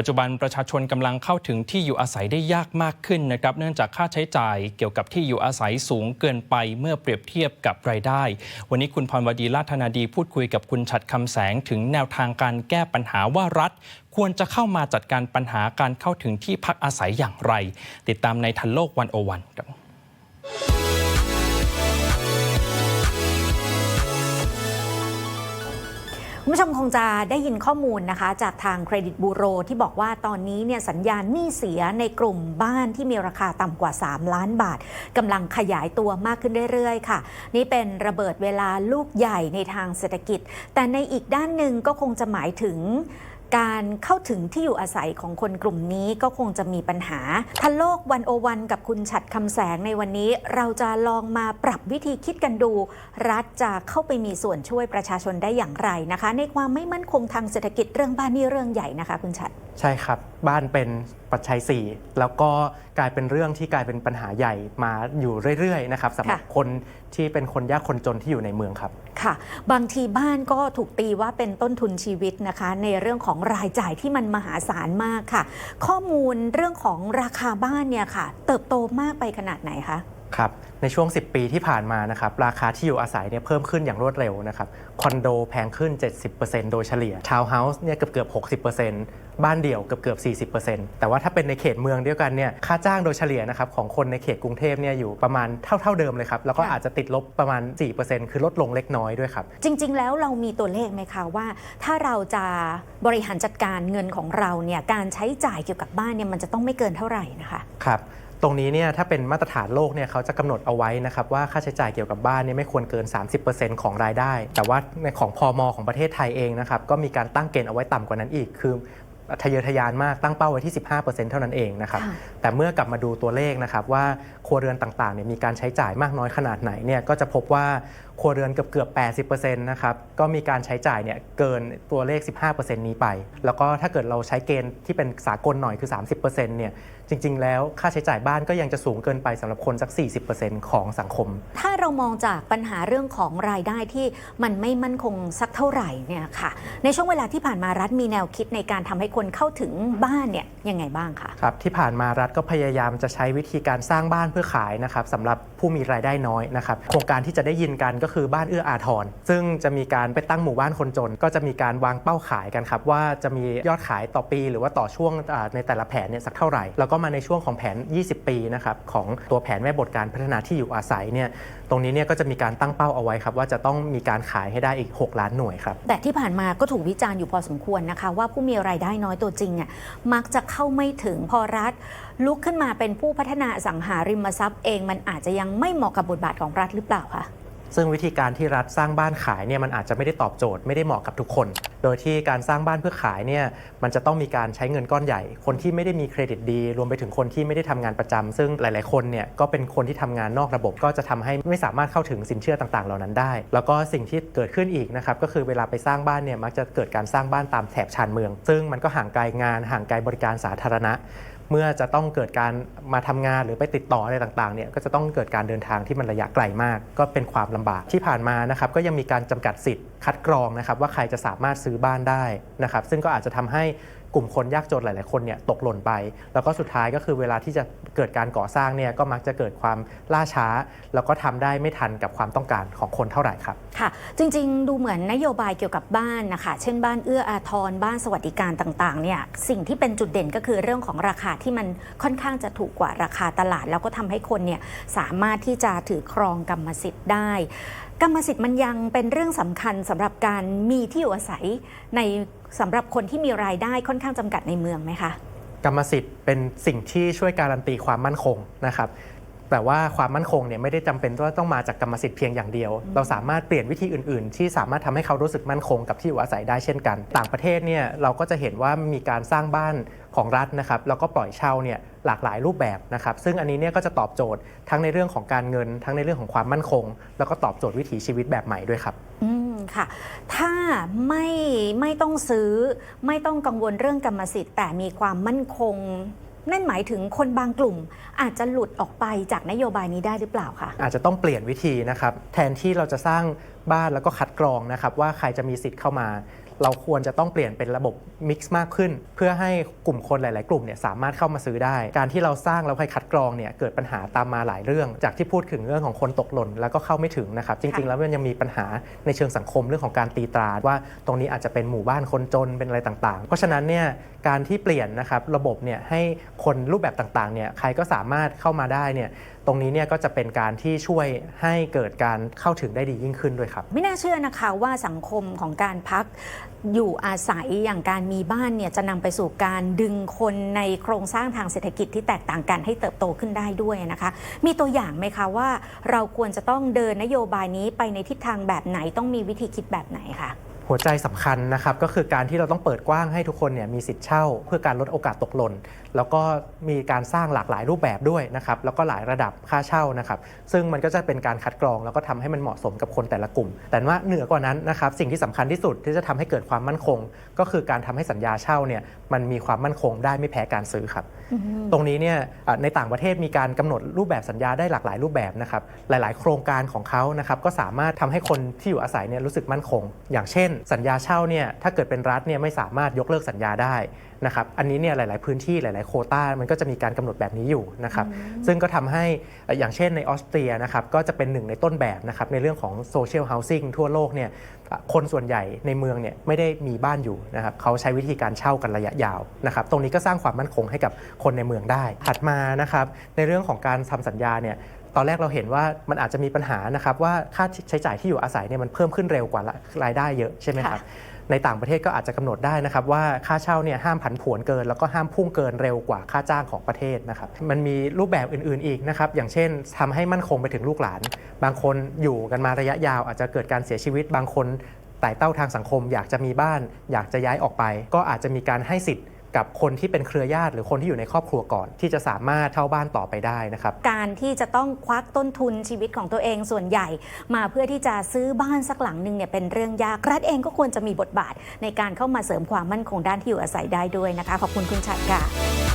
ปัจจุบันประชาชนกำลังเข้าถึงที่อยู่อาศัยได้ยากมากขึ้นนะครับ เนื่องจากค่าใช้จ่ายเกี่ยวกับที่อยู่อาศัยสูงเกินไปเมื่อเปรียบเทียบกับรายได้ วันนี้คุณพรวดีลาธนาดีพูดคุยกับคุณฉัดคำแสงถึงแนวทางการแก้ปัญหาว่ารัฐ ควรจะเข้ามาจัดการปัญหาการเข้าถึงที่พักอาศัยอย่างไร ติดตามในทันโลกวันโอวันครับ คุณผู้ชมคงจะได้ยินข้อมูลนะคะจากทางเครดิตบูโรที่บอกว่าตอนนี้เนี่ยสัญญาณหนี้เสียในกลุ่มบ้านที่มีราคาต่ำกว่า 3 ล้านบาทกำลังขยายตัวมากขึ้นเรื่อยๆ ค่ะ นี่เป็นระเบิดเวลาลูกใหญ่ในทางเศรษฐกิจ แต่ในอีกด้านหนึ่งก็คงจะหมายถึง การเข้าถึงที่อยู่อาศัยของคนกลุ่มนี้ก็คงจะมีปัญหาทันโลกวันโอวันกับคุณฉัดคำแสงในวันนี้เราจะลองมาปรับวิธีคิดกันดู รัฐจะเข้าไปมีส่วนช่วยประชาชนได้อย่างไรนะคะ ในความไม่มั่นคงทางเศรษฐกิจเรื่องบ้านนี่เรื่องใหญ่นะคะ คุณฉัด ใช่ครับ บ้านเป็นปัจจัย 4 แล้วก็กลายเป็นเรื่องที่กลายเป็นปัญหาใหญ่มาอยู่เรื่อยๆนะครับสำหรับค่ะคนที่เป็นคนยากคนจนที่อยู่ในเมืองครับ ค่ะ บางทีบ้านก็ถูกตีว่าเป็นต้นทุนชีวิตนะคะ ในเรื่องของรายจ่ายที่มันมหาศาลมากค่ะ ข้อมูลเรื่องของราคาบ้านเนี่ยค่ะ เติบโตมากไปขนาดไหนคะ ครับในช่วง 10 ปีที่ผ่านมานะครับราคาที่อยู่อาศัยเนี่ยเพิ่มขึ้นอย่างรวดเร็วนะครับคอนโดแพงขึ้น 70%โดยเฉลี่ยทาวน์เฮาส์เนี่ยเกือบเกือบ60%บ้านเดี่ยวเกือบเกือบ40%แต่ว่าถ้าเป็นในเขตเมืองเดียวกันเนี่ยค่าจ้างโดยเฉลี่ยนะครับของคนในเขตกรุงเทพเนี่ยอยู่ประมาณเท่าเท่าเดิมเลยครับแล้วก็ค่ะอาจจะติดลบประมาณ 4%คือลดลงเล็กน้อยด้วยครับ จริง ๆ แล้วเรามีตัวเลขไหมคะว่า ถ้าเราจะบริหารจัดการเงินของเราเนี่ยการใช้จ่ายเกี่ยวกับบ้านเนี่ยมันจะต้องไม่เกินเท่าไหร่นะคะครับ ตรงนี้เนี่ยถ้าเป็นมาตรฐานโลกเนี่ยเขาจะกำหนดเอาไว้นะครับว่าค่าใช้จ่ายเกี่ยวกับบ้านเนี่ยไม่ควรเกิน 30%ของรายได้ แต่ว่าในของพอมของประเทศไทยเองนะครับก็มีการตั้งเกณฑ์เอาไว้ต่ำกว่านั้นอีก คือทะเยอทะยานมากตั้งเป้าไว้ที่ 15%เท่านั้นเองนะครับแต่เมื่อกลับมาดูตัวเลขนะครับว่าครัวเรือนต่างๆเนี่ยมีการใช้จ่ายมากน้อยขนาดไหนเนี่ยก็จะพบว่าครัวเรือนเกือบเกือบ80%นะครับก็มีการใช้จ่ายเนี่ยเกินตัวเลข 15%นี้ไป แล้วก็ถ้าเกิดเราใช้เกณฑ์ที่เป็นสากลหน่อยคือ 30%เนี่ย จริง ๆ แล้วค่าใช้จ่ายบ้านก็ยังจะสูงเกินไปสำหรับคนสัก 40%ของสังคม ถ้าเรามองจากปัญหาเรื่องของรายได้ที่มันไม่มั่นคงสักเท่าไหร่เนี่ยค่ะ ในช่วงเวลาที่ผ่านมารัฐมีแนวคิดในการทำให้คนเข้าถึงบ้านเนี่ยยังไงบ้างคะ ครับที่ผ่านมารัฐก็พยายามจะใช้วิธีการสร้างบ้านเพื่อขายนะครับสำหรับผู้มีรายได้น้อยนะครับโครงการที่จะได้ยินกันก็คือบ้านเอื้ออาทร ซึ่งจะมีการไปตั้งหมู่บ้านคนจน ก็จะมีการวางเป้าขายกันครับว่าจะมียอดขายต่อปี หรือว่าต่อช่วงอ่าในแต่ละแผนเนี่ยสักเท่าไหร่ แล้วก็มาในช่วงของแผน 20 ปีนะครับของตัวแผนแม่บทการพัฒนาที่อยู่อาศัยเนี่ยตรงนี้เนี่ยก็จะมีการตั้งเป้าเอาไว้ครับว่าจะต้องมีการขายให้ได้อีก 6 ล้านหน่วยครับแต่ที่ผ่านมาก็ถูกวิจารณ์อยู่พอสมควรนะคะว่าผู้มีรายได้น้อยตัวจริงอะมักจะเข้าไม่ถึงพอรัฐ ลุกขึ้นมาเป็นผู้พัฒนาสังหาริมทรัพย์เอง มันอาจจะยังไม่เหมาะกับบทบาทของรัฐหรือเปล่าคะ ซึ่งวิธีการที่รัฐสร้างบ้านขายเนี่ยมันอาจจะไม่ได้ตอบโจทย์ไม่ได้เหมาะกับทุกคน โดยที่การสร้างบ้านเพื่อขายเนี่ยมันจะต้องมีการใช้เงินก้อนใหญ่ คนที่ไม่ได้มีเครดิตดี รวมไปถึงคนที่ไม่ได้ทำงานประจำซึ่งหลาย ๆ คนเนี่ยก็เป็นคนที่ทำงานนอกระบบก็จะทำให้ไม่สามารถเข้าถึงสินเชื่อต่าง ๆ เหล่านั้นได้ แล้วก็สิ่งที่เกิดขึ้นอีกนะครับก็คือเวลาไปสร้างบ้านเนี่ยมักจะเกิดการสร้างบ้านตามแถบชานเมือง ซึ่งมันก็ห่างไกลงานห่างไกลบริการสาธารณะ เมื่อจะต้องเกิดการมาทำงานหรือไปติดต่ออะไรต่างๆเนี่ยก็จะต้องเกิดการเดินทางที่มันระยะไกลมาก ก็เป็นความลำบากที่ผ่านมานะครับก็ยังมีการจำกัดสิทธิ์คัดกรองนะครับว่าใครจะสามารถซื้อบ้านได้นะครับซึ่งก็อาจจะทำให้ กลุ่มคนยากจนหลาย ๆ คนเนี่ยตกหล่นไป แล้วก็สุดท้ายก็คือเวลาที่จะเกิดการก่อสร้างเนี่ยก็มักจะเกิดความล่าช้า แล้วก็ทำได้ไม่ทันกับความต้องการของคนเท่าไหร่ครับค่ะจริง ๆ ดูเหมือนนโยบายเกี่ยวกับบ้านนะคะ เช่นบ้านเอื้ออาทรบ้านสวัสดิการต่าง ๆ เนี่ยสิ่งที่เป็นจุดเด่นก็คือเรื่องของราคาที่มันค่อนข้างจะถูกกว่าราคาตลาด แล้วก็ทำให้คนเนี่ยสามารถที่จะถือครองกรรมสิทธิ์ได้กรรมสิทธิ์มันยังเป็นเรื่องสำคัญสำหรับการมีที่อยู่อาศัยในสำหรับคนที่มีรายได้ค่อนข้างจำกัดในเมืองไหมคะ กรรมสิทธิ์เป็นสิ่งที่ช่วยการันตีความมั่นคงนะครับแต่ว่าความมั่นคงเนี่ยไม่ได้จำเป็นว่าต้องมาจากกรรมสิทธิ์เพียงอย่างเดียว เราสามารถเปลี่ยนวิธีอื่น ๆ ที่สามารถทำให้เขารู้สึกมั่นคงกับที่อยู่อาศัยได้เช่นกัน ต่างประเทศเนี่ยเราก็จะเห็นว่ามีการสร้างบ้านของรัฐนะครับแล้วก็ปล่อยเช่าเนี่ยหลากหลายรูปแบบนะครับซึ่งอันนี้เนี่ยก็จะตอบโจทย์ทั้งในเรื่องของการเงิน ทั้งในเรื่องของความมั่นคง แล้วก็ตอบโจทย์วิถีชีวิตแบบใหม่ด้วยครับอืม ค่ะ ถ้าไม่ไม่ต้องซื้อ ไม่ต้องกังวลเรื่องกรรมสิทธิ์ แต่มีความมั่นคง นั่นหมายถึงคนบางกลุ่ม อาจจะหลุดออกไปจากนโยบายนี้ได้หรือเปล่าคะอาจจะต้องเปลี่ยนวิธีนะครับ แทนที่เราจะสร้างบ้านแล้วก็คัดกรองนะครับว่าใครจะมีสิทธิ์เข้ามา เราควรจะต้องเปลี่ยนเป็นระบบมิกซ์มากขึ้น เพื่อให้กลุ่มคนหลาย ๆ กลุ่มเนี่ยสามารถเข้ามาซื้อได้ การที่เราสร้างแล้วค่อยคัดกรองเนี่ยเกิดปัญหาตามมาหลายเรื่อง จากที่พูดถึงเรื่องของคนตกหล่นแล้วก็เข้าไม่ถึงนะครับจริง ๆ แล้วมันยังมีปัญหาในเชิงสังคมเรื่องของการตีตราว่าตรงนี้อาจจะเป็นหมู่บ้านคนจนเป็นอะไรต่าง ๆ เพราะฉะนั้นเนี่ยการที่เปลี่ยนนะครับระบบเนี่ยให้คนรูปแบบต่าง ๆ เนี่ยใครก็สามารถเข้ามาได้เนี่ย ตรงนี้เนี่ยก็จะเป็นการที่ช่วยให้เกิดการเข้าถึงได้ดียิ่งขึ้นด้วยครับ ไม่น่าเชื่อนะคะว่าสังคมของการพักอยู่อาศัยอย่างการมีบ้านเนี่ยจะนำไปสู่การดึงคนในโครงสร้างทางเศรษฐกิจที่แตกต่างกันให้เติบโตขึ้นได้ด้วยนะคะ มีตัวอย่างไหมคะว่าเราควรจะต้องเดินนโยบายนี้ไปในทิศทางแบบไหนต้องมีวิธีคิดแบบไหนคะ หัวใจสำคัญนะครับก็คือการที่เราต้องเปิดกว้างให้ทุกคนเนี่ยมีสิทธิ์เช่า เพื่อการลดโอกาสตกหล่นแล้วก็มีการสร้างหลากหลายรูปแบบด้วยนะครับแล้วก็หลายระดับค่าเช่านะครับซึ่งมันก็จะเป็นการคัดกรอง แล้วก็ทำให้มันเหมาะสมกับคนแต่ละกลุ่ม แต่ว่าเหนือกว่านั้นนะครับสิ่งที่สำคัญที่สุดที่จะทำให้เกิดความมั่นคง ก็คือการทำให้สัญญาเช่าเนี่ยมันมีความมั่นคงได้ไม่แพ้การซื้อครับตรงนี้เนี่ยอะในต่างประเทศมีการกำหนดรูปแบบสัญญาได้หลากหลายรูปแบบนะครับหลาย ๆ โครงการของเขานะครับก็สามารถทำให้คนที่อยู่อาศัยเนี่ยรู้สึกมั่นคง อย่างเช่นสัญญาเช่าเนี่ยถ้าเกิดเป็นรัฐเนี่ยไม่สามารถยกเลิกสัญญาได้นะครับอันนี้เนี่ยหลาย ๆ พื้นที่หลาย ๆ โควต้ามันก็จะมีการกำหนดแบบนี้อยู่นะครับซึ่งก็ทำให้อะอย่างเช่นในออสเตรียนะครับก็จะเป็นหนึ่งในต้นแบบนะครับในเรื่องของโซเชียลเฮาสิ่งทั่วโลกเนี่ยอะคนส่วนใหญ่ในเมืองเนี่ยไม่ได้มีบ้านอยู่นะครับเขาใช้วิธีการเช่ากันระยะยาวนะครับตรงนี้ก็สร้างความมั่นคงให้กับคนในเมืองได้ถัดมานะครับในเรื่องของการทำสัญญาเนี่ย ตอนแรกเราเห็นว่ามันอาจจะมีปัญหานะครับว่าค่าใช้จ่ายที่อยู่อาศัยเนี่ยมันเพิ่มขึ้นเร็วกว่ารายได้เยอะใช่ไหมครับในต่างประเทศก็อาจจะกำหนดได้นะครับว่าค่าเช่าเนี่ยห้ามผันผวนเกิน แล้วก็ห้ามพุ่งเกินเร็วกว่าค่าจ้างของประเทศนะครับมันมีรูปแบบอื่นๆอีกนะครับอย่างเช่นทำให้มั่นคงไปถึงลูกหลาน บางคนอยู่กันมาระยะยาว อาจจะเกิดการเสียชีวิตบางคนไต่เต้าทางสังคม อยากจะมีบ้าน อยากจะย้ายออกไป ก็อาจจะมีการให้สิทธิ์ กับคนที่เป็นเครือญาติหรือคนที่อยู่ในครอบครัวก่อน ที่จะสามารถเช่าบ้านต่อไปได้นะครับ การที่จะต้องควักต้นทุนชีวิตของตัวเองส่วนใหญ่ มาเพื่อที่จะซื้อบ้านสักหลังหนึ่งเนี่ยเป็นเรื่องยากรัฐเองก็ควรจะมีบทบาท ในการเข้ามาเสริมความมั่นคงด้านที่อยู่อาศัยได้ด้วยนะคะขอบคุณคุณชัดค่ะ